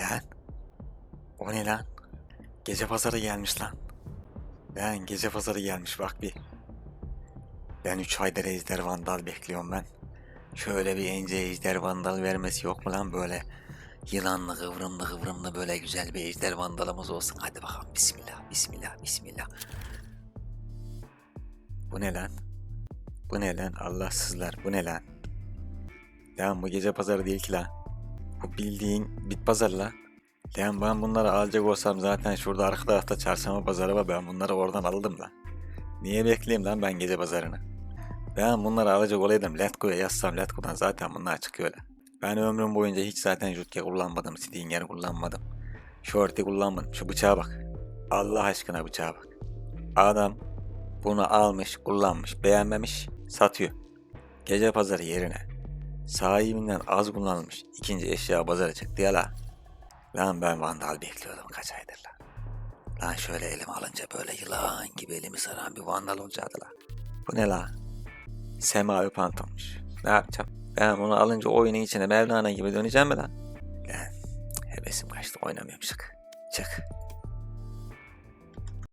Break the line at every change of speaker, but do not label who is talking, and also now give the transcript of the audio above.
Lan. O ne lan? Gece pazarı gelmiş lan. Lan gece pazarı gelmiş bak bir. Ben 3 aydır ejder vandal bekliyorum ben. Şöyle bir ence ejder vandal vermesi yok mu lan böyle? Yılanlı kıvrımlı kıvrımlı böyle güzel bir ejder vandalımız olsun. Hadi bakalım bismillah bismillah bismillah. Bu ne lan? Bu ne lan Allahsızlar bu ne lan? Lan bu gece pazarı değil ki lan. Bu bildiğin bit pazarı lan. Ben bunları alacak olsam zaten şurada arka tarafta çarşamba pazarı var ben bunları oradan aldım lan. Niye bekleyeyim lan ben gece pazarını? Ben bunları alacak olaydım Letgo'ya yazsam Letgo'dan zaten bunlar çıkıyor. Ben ömrüm boyunca hiç zaten Jutke kullanmadım, Stinger kullanmadım. Shorty kullanmadım. Şu bıçağa bak. Allah aşkına bıçağa bak. Adam bunu almış, kullanmış, beğenmemiş, satıyor. Gece pazarı yerine sahibinden az kullanılmış ikinci eşya pazara çıktı ya la. Lan ben vandal bekliyordum kaç aydır lan. Lan şöyle elime alınca böyle yılan gibi elimi saran bir vandal olacaktı la. Bu ne la? Semavi pantommuş. Ne yapacağım? Ben bunu alınca oyunun içine Mevlana gibi döneceğim mi lan? Lan hevesim kaçtı oynamıyorum çık. Çık.